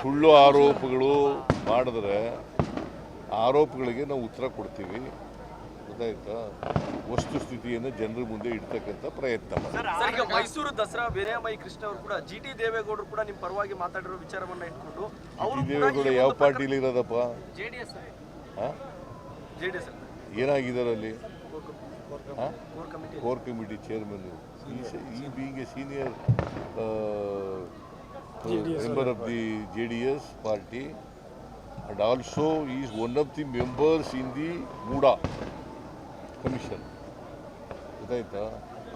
ಸುಳ್ಳು ಆರೋಪಗಳು ಮಾಡಿದ್ರೆ ಆರೋಪಗಳಿಗೆ ನಾವು ಉತ್ತರ ಕೊಡ್ತೀವಿ. ಗೊತ್ತಾಯ್ತಾ? ವಸ್ತುಸ್ಥಿತಿಯನ್ನು ಜನರ ಮುಂದೆ ಇಡ್ತಕ್ಕಂಥ ಪ್ರಯತ್ನ ಈಗ ಮೈಸೂರು ದಸರಾ ವೀರಮೈ ಕೃಷ್ಣ ಅವರು ಕೂಡ ಜಿ ಟಿ ದೇವೇಗೌಡರು ಕೂಡ ನಿಮ್ಮ ಪರವಾಗಿ ಮಾತಾಡಿರೋ ವಿಚಾರವನ್ನ ಇಟ್ಕೊಂಡು ಅವರು ದೇವೇಗೌಡ ಯಾವ ಪಾರ್ಟಿಲಿ ಇರೋದಪ್ಪ? ಜೆಡಿಎಸ್ ಡಿ ಜೆಡಿಎಸ್ ಏನಾಗಿದ್ದಾರೆ ಅಲ್ಲಿ. Core committee. ಚೇರ್ಮನ್ ಈ ಬೀಗೆ senior member of the J D S party he also is one of the members in the MUDA commission ಗೊತ್ತಾಯ್ತಾ?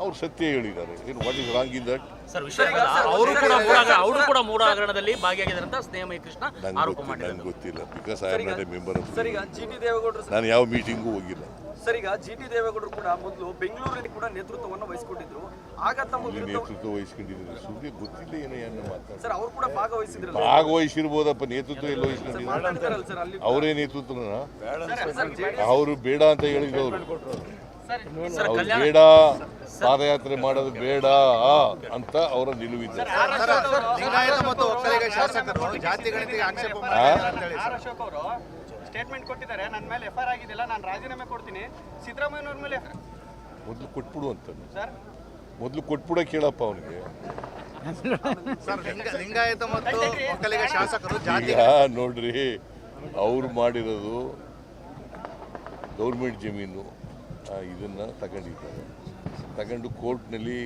ಅವ್ರು ಸತ್ಯ ಹೇಳಿದ್ದಾರೆ. ಏನು what is wrong in that sir ವಿಷಯ ಅವರು ಕೂಡ ಅವರು ಕೂಡ ಮೂಡ ಹಗರಣದಲ್ಲಿ ಭಾಗಿಯಾಗಿದ್ದಾರೆ ಅಂತ ಸ್ನೇಹಮಯ ಕೃಷ್ಣ ಆರೋಪ ಗೊತ್ತಿಲ್ಲ ಮಾಡಿದ್ದಾರೆ. ನನಗೆ ಗೊತ್ತಿಲ್ಲ because I am not a member of sir ಈಗ ಜಿ ದೇವೇಗೌಡರು ನಾನು ಯಾವ ಮೀಟಿಂಗೂ ಹೋಗಿಲ್ಲ. ಸರ್ ಈಗ ಜಿ ಟಿ ದೇವೇಗೌಡರು ಕೂಡ ಮೊದಲು ಬೆಂಗಳೂರಲ್ಲಿ ಕೂಡ ನೇತೃತ್ವವನ್ನು ವಹಿಸಿಕೊಂಡಿದ್ರು. ಆಗ ತಮ್ಮ ವಿರುದ್ಧ ನೇತೃತ್ವ ವಹಿಸಿಕೊಂಡಿದ್ರು ಸುದ್ದಿ ಗೊತ್ತಿಲ್ಲ ಏನೋ ಏನು ಸರ್ ಅವರು ಕೂಡ ಭಾಗವಹಿಸಿದ್ರು ಭಾಗವಹಿಸಿರ್ಬೋದಪ್ಪ ನೇತೃತ್ವ ಎಲ್ಲ ವಹಿಸಿಕೊಂಡಿದ್ರು ಅವರೇ ನೇತೃತ್ವ ಅವರು ಬೇಡ ಅಂತ ಹೇಳಿದ್ರು ಸರ್ ಅವ್ರು ಕಲ್ಯಾಣ ಬೇಡ ಪಾದಯಾತ್ರೆ ಮಾಡೋದು ಬೇಡ ಅಂತ ಅವರ ನಿಲುವಿದ್ದಾರೆ. ಲಿಂಗಾಯತ ಮತ್ತು ಒಕ್ಕಲಿಗ ಶಾಸಕರು ಜಾತಿ ಗಣತಿಗೆ ಆಕ್ಷೇಪ ಸ್ಟೇಟ್ಮೆಂಟ್ ಕೊಟ್ಟಿದ್ದಾರೆ. ನನ್ನ ಮೇಲೆ ಎಫ್ ಐ ಆರ್ ಆಗಿದ್ದಿಲ್ಲ ನಾನು ರಾಜೀನಾಮೆ ಕೊಡ್ತೀನಿ. ಸಿದ್ದರಾಮಯ್ಯನವ್ರ ಮೇಲೆ ಮೊದಲು ಕೊಟ್ಬಿಡು ಅಂತ. ಸರ್ ಮೊದಲು ಕೊಟ್ಬಿಡೋ ಕೇಳಪ್ಪ ಅವನಿಗೆ. ಲಿಂಗಾಯತ ಮತ್ತು ಒಕ್ಕಲಿಗ ಶಾಸಕರು ಜಾತಿ ಈಗ ನೋಡ್ರಿ ಅವ್ರು ಮಾಡಿರೋದು ಗೌರ್ಮೆಂಟ್ ಜಮೀನು ಇದನ್ನು ಇದನ್ನ ತಗೊಂಡಿದ್ದಾರೆ. ತಗೊಂಡು ಕೋರ್ಟ್ನಲ್ಲಿ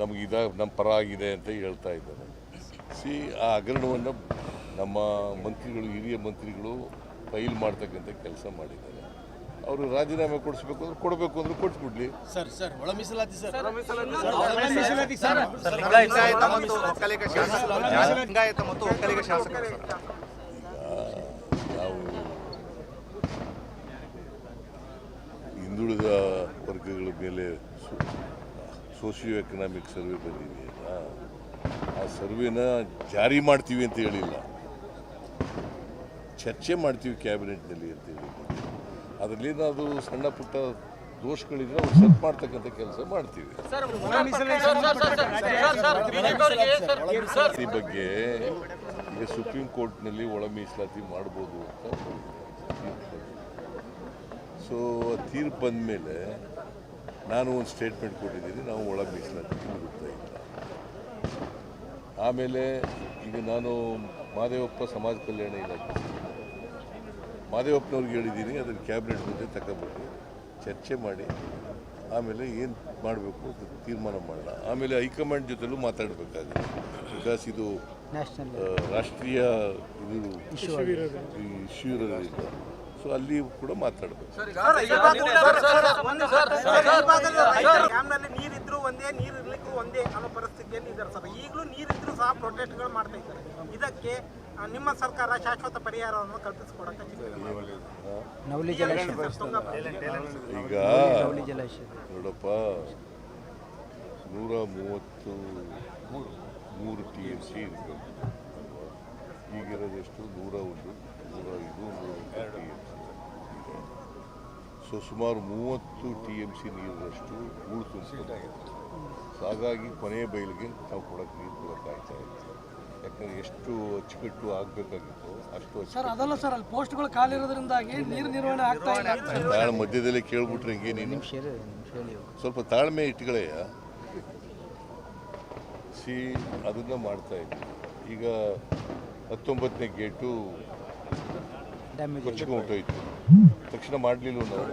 ನಮಗೆ ಇದಾಗ ನಮ್ಮ ಪರ ಆಗಿದೆ ಅಂತ ಹೇಳ್ತಾ ಇದ್ದಾರೆ. ಸಿ ಆ ಹಗರಣವನ್ನು ನಮ್ಮ ಮಂತ್ರಿಗಳು ಹಿರಿಯ ಮಂತ್ರಿಗಳು ಫೈಲ್ ಮಾಡ್ತಕ್ಕಂಥ ಕೆಲಸ ಮಾಡಿದ್ದಾರೆ. ಅವರು ರಾಜೀನಾಮೆ ಕೊಡಿಸ್ಬೇಕು ಅಂದ್ರೆ ಕೊಡಬೇಕು ಅಂದ್ರೆ ಕೊಟ್ಬಿಡ್ಲಿ. ಸರ್ ಸರ್ ಒಕ್ಕಲಿಗ ಶಾಸಕರು ಲಿಂಗಾಯತ ಮತ್ತು ಒಕ್ಕಲಿಗ ಶಾಸಕರು ಸರ್. ನಾವು ಹಿಂದುಳಿದ ವರ್ಗಗಳ ಮೇಲೆ ಸೋಷಿಯೋ ಎಕನಾಮಿಕ್ ಸರ್ವೆ ಬಂದಿದೆಯಲ್ಲ ಆ ಸರ್ವೆನ ಜಾರಿ ಮಾಡ್ತೀವಿ ಅಂತ ಹೇಳಿಲ್ಲ. ಚರ್ಚೆ ಮಾಡ್ತೀವಿ ಕ್ಯಾಬಿನೆಟ್ನಲ್ಲಿ ಅಂತ ಹೇಳಿ. ಅದರಲ್ಲಿ ಏನಾದರೂ ಸಣ್ಣ ಪುಟ್ಟ ದೋಷಗಳಿದ್ರೆ ಅವ್ರು ಸೆಟ್ ಮಾಡ್ತಕ್ಕಂಥ ಕೆಲಸ ಮಾಡ್ತೀವಿ. ಈ ಬಗ್ಗೆ ಈಗ ಸುಪ್ರೀಂ ಕೋರ್ಟ್ನಲ್ಲಿ ಒಳ ಮೀಸಲಾತಿ ಮಾಡ್ಬೋದು ಅಂತ ಸೊ ತೀರ್ಪು ಬಂದ ಮೇಲೆ ನಾನು ಒಂದು ಸ್ಟೇಟ್ಮೆಂಟ್ ಕೊಟ್ಟಿದ್ದೀನಿ ನಾವು ಒಳ ಮೀಸಲಾತಿ ಬಿಡುತ್ತಾ ಇಲ್ಲ. ಆಮೇಲೆ ಈಗ ನಾನು ಮಾದೇವಪ್ಪ ಸಮಾಜ ಕಲ್ಯಾಣ ಇಲಾಖೆ ಮಾದೇವಪ್ಪನವ್ರಿಗೆ ಹೇಳಿದ್ದೀನಿ ಅದನ್ನು ಕ್ಯಾಬಿನೆಟ್ ಮುಂದೆ ತಗೊಬಿಟ್ಟು ಚರ್ಚೆ ಮಾಡಿ ಆಮೇಲೆ ಏನು ಮಾಡಬೇಕು ಅಂತ ತೀರ್ಮಾನ ಮಾಡೋಣ. ಆಮೇಲೆ ಹೈಕಮಾಂಡ್ ಜೊತೆಲೂ ಮಾತಾಡಬೇಕಾಗುತ್ತೆ. ಬಿಕಾಸ್ ಇದು ರಾಷ್ಟ್ರೀಯ ಇದು ಇಶ್ಯೂ ಇರೋದ್ರಿಂದ. ಸೊ ಅಲ್ಲಿ ಕೂಡ ಮಾತಾಡಬೇಕು. ನೀರಿದ್ರು ಒಂದೇ ನೀರು ಇರ್ಲಿಕ್ಕೂ ಒಂದೇ ಅನ್ನೋ ಪರಿಸ್ಥಿತಿಯಲ್ಲಿ ಇದ್ದಾರೆ ಸರ್. ಈಗಲೂ ನೀರಿದ್ರು ಸಹ ಪ್ರೊಟೆಕ್ಟ್ಗಳು ಮಾಡ್ತಾ ಇದ್ದಾರೆ. ಇದಕ್ಕೆ ನಿಮ್ಮ ಸರ್ಕಾರ ಶಾಶ್ವತ ಪರಿಹಾರವನ್ನು ಕಲ್ಪಿಸಿಕೊಡಕ್ಕೆ ಈಗ ನೋಡಪ್ಪ ನೂರ ಮೂವತ್ತು ಮೂರು ಟಿ ಎಂ ಸಿ ಇರಬೇಕು. ಈಗಿರೋದೆಷ್ಟು? ನೂರ ಒಂದು ನೂರ ಐದು ನೂರ ಟಿ ಎಂ ಸಿ ಸೊ ಸುಮಾರು ಮೂವತ್ತು ಟಿ ಎಂ ಸಿ ತುಂಬಿಸ್ಕೊಂಡಿದೆ ಸೊ ಹಾಗಾಗಿ ಕೊನೆಯ ಬಯಲಿಗೆ ನಾವು ಕೊಡೋಕ್ಕೆ ನೀರು ಕೊಡೋಕ್ಕಾಗ್ತಾ ಇಲ್ಲ ಯಾಕಂದರೆ ಎಷ್ಟು ಅಚ್ಚುಕಟ್ಟು ಆಗಬೇಕಾಗಿತ್ತು? ಅಷ್ಟು ಸರ್ ಅದಲ್ಲ ಸರ್ ಅಲ್ಲಿ ಪೋಸ್ಟ್ಗಳು ಖಾಲಿ ಇರೋದ್ರಿಂದಾಗಿ ನೀರು ನಿರ್ವಹಣೆ ಆಗ್ತಾ ಇಲ್ಲ. ತಾಳ ಮಧ್ಯದಲ್ಲಿ ಕೇಳ್ಬಿಟ್ರೆ ಹಿಂಗೆ ನೀನು? ಸ್ವಲ್ಪ ತಾಳ್ಮೆ ಇಟ್ಕೊಳ್ಳಯ್ಯ. ಸಿ ಅದನ್ನ ಮಾಡ್ತಾ ಇದ್ವಿ ಈಗ ಹತ್ತೊಂಬತ್ತನೇ ಗೇಟು ಕೊಚ್ಚಿಕೊಂಡೋಯ್ತು ಹೊಂಟೋಯ್ತು ತಕ್ಷಣ ಮಾಡಲಿಲ್ಲ. ನಾವು?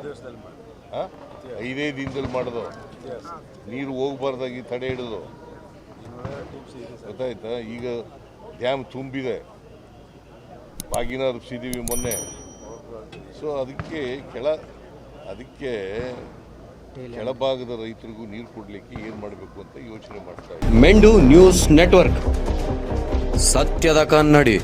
ಐದೇ ದಿನದಲ್ಲಿ ಮಾಡೋದು? ನೀರು ಹೋಗ್ಬಾರ್ದಾಗಿ ತಡೆ ಹಿಡಿದು. ಗೊತ್ತಾಯ್ತಾ? ಈಗ ಡ್ಯಾಮ್ ತುಂಬಿದೆ. ಬಾಗಿನ ರೂಪಿಸಿದ್ದೀವಿ ಮೊನ್ನೆ. ಸೊ ಅದಕ್ಕೆ ಕೆಳ ಅದಕ್ಕೆ ಕೆಳಭಾಗದ ರೈತರಿಗೂ ನೀರು ಕೊಡಲಿಕ್ಕೆ ಏನು ಮಾಡಬೇಕು ಅಂತ ಯೋಚನೆ ಮಾಡ್ತಾ ಇದ್ದೀವಿ ಮೆಂಡು ನ್ಯೂಸ್ ನೆಟ್ವರ್ಕ್. ಸತ್ಯದ ಕನ್ನಡಿ.